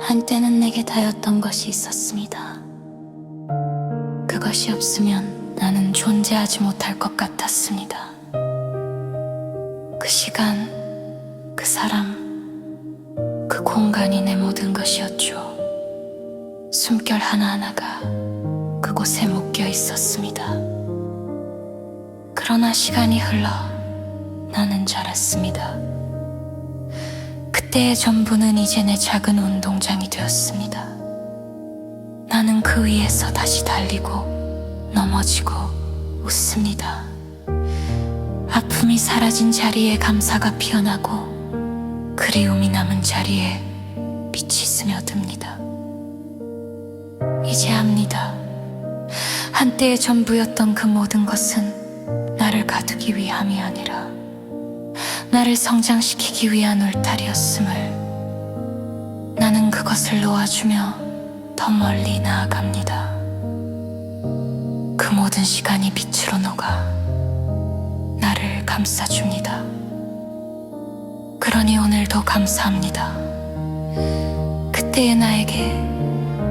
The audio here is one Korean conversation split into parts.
한때는 내게 다였던 것이 있었습니다. 그것이 없으면 나는 존재하지 못할 것 같았습니다. 그 시간, 그 사람, 그 공간이 내 모든 것이었죠. 숨결 하나하나가 그곳에 묶여 있었습니다. 그러나 시간이 흘러 나는 자랐습니다. 그때의 전부는 이제 내 작은 운동장이 되었습니다. 나는 그 위에서 다시 달리고 넘어지고 웃습니다. 아픔이 사라진 자리에 감사가 피어나고 그리움이 남은 자리에 빛이 스며듭니다. 이제 압니다. 한때의 전부였던 그 모든 것은 나를 가두기 위함이 아니라 나를 성장시키기 위한 울타리였음을 나는 그것을 놓아주며 더 멀리 나아갑니다. 그 모든 시간이 빛으로 녹아 나를 감싸줍니다. 그러니 오늘도 감사합니다. 그때의 나에게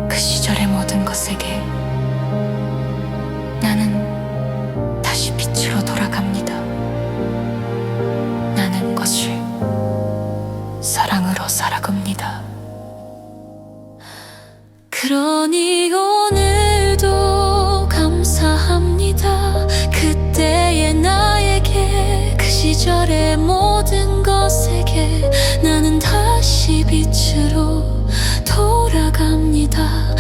그 시절의 모든 것에게 믿음으로 살아갑니다. 그러니 오늘도 감사합니다. 그때의 나에게 그 시절의 모든 것에게 나는 다시 빛으로 돌아갑니다.